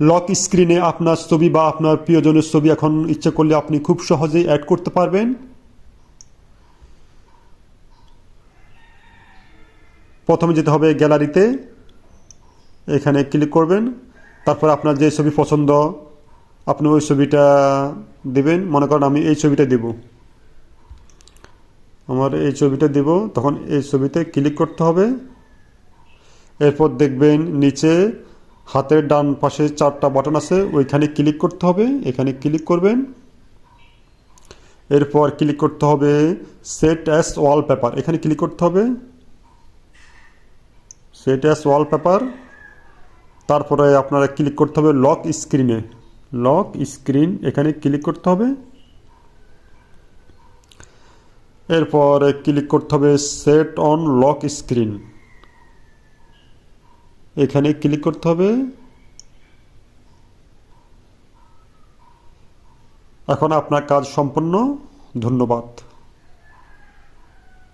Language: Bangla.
লক স্ক্রিনে আপনার ছবি বা আপনার প্রিয়জনের ছবি এখন ইচ্ছে করলে আপনি খুব সহজেই অ্যাড করতে পারবেন। প্রথমে যেতে হবে গ্যালারিতে এখানে ক্লিক করবেন। তারপর আপনার যে ছবি পছন্দ, আপনি ওই ছবিটা দেবেন। মনে করেন আমি এই ছবিটা দেব। আমার এই ছবিটা দেব। তখন এই ছবিতে ক্লিক করতে হবে। এরপর দেখবেন নিচে হাতের ডান পাশে চারটা বাটন আছে, ওইখানে ক্লিক করতে হবে। এখানে ক্লিক করবেন। এরপর ক্লিক করতে হবে সেট অ্যাস ওয়ালপেপার এখানে ক্লিক করতে হবে। সেট অ্যাস ওয়ালপেপার তারপরে আপনারা ক্লিক করতে হবে লক স্ক্রিনে লক স্ক্রিন এখানে ক্লিক করতে হবে। এরপর ক্লিক করতে হবে সেট অন লক স্ক্রিন এখানে ক্লিক করতে হবে। এখন আপনার কাজ সম্পন্ন। ধন্যবাদ।